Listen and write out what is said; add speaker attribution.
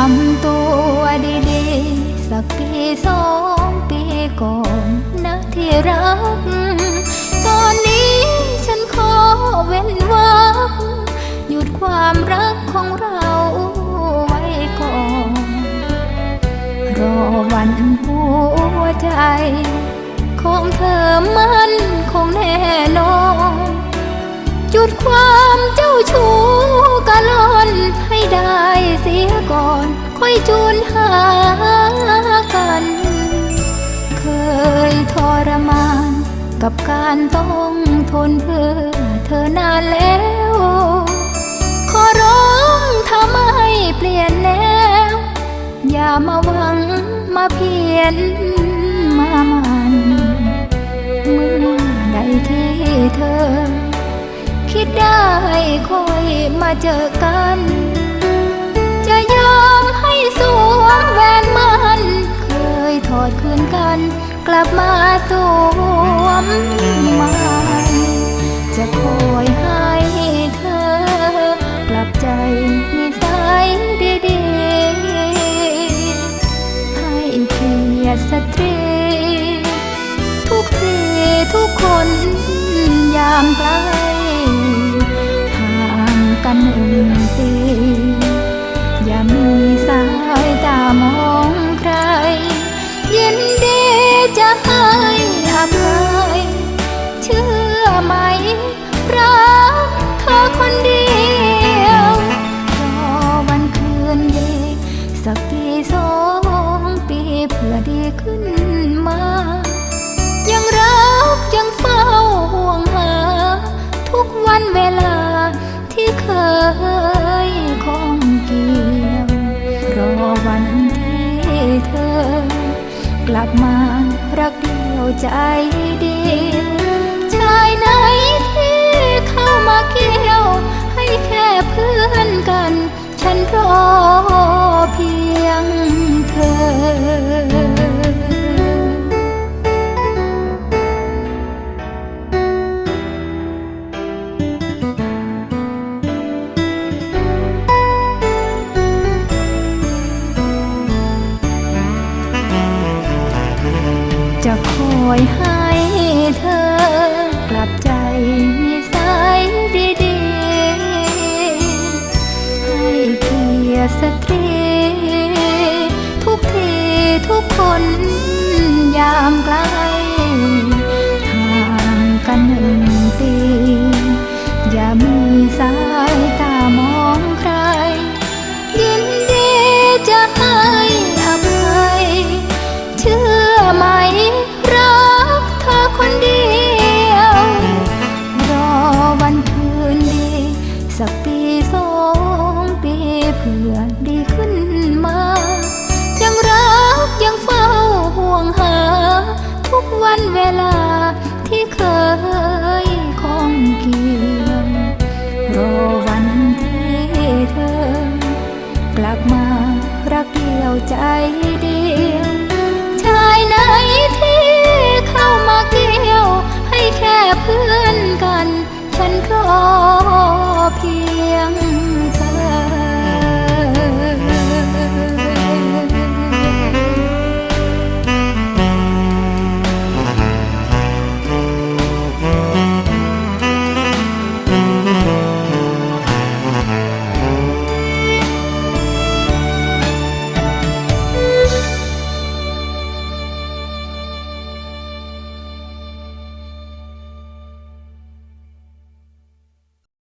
Speaker 1: ทำตัวดีๆ สักปีสองปีก่อนนะที่รัก ตอนนี้ฉันขอเว้นวักหยุดความรักของเราไว้ก่อน รอวันหัวใจ ของเธอมันคงแน่นอน หยุดความจ จูนหากัน เคยทรมาน กับการต้องทนเพื่อเธอนานแล้ว ขอร้องถ้าไม่เปลี่ยนแนว อย่ามาหวังมาเพียนมามันเมื่อใดที่เธอ คิดได้ค่อยมาเจอกัน กลับมาสวมใหม่จะคอยให้เธอกลับใจนิสัยดีๆ ให้เกียรติสตรี ทุกทีทุกคนยามไกลห่างกันหนึ่งปีอย่ามีสายตามองใครยิน จะให้อภัย เชื่อไหมรักเธอคนเดียวรอวันคืนดีสักปีสองปีเพื่อดีขึ้นมา ยังรักยังเฝ้าห่วงหา ทุกวันเวลาที่เคยคองเกี่ยวรอวันที่เธอกลับมา รักเดียวใจเดียวชายไหนที่เข้ามาเกี่ยวให้แค่เพื่อ คอ ใจดี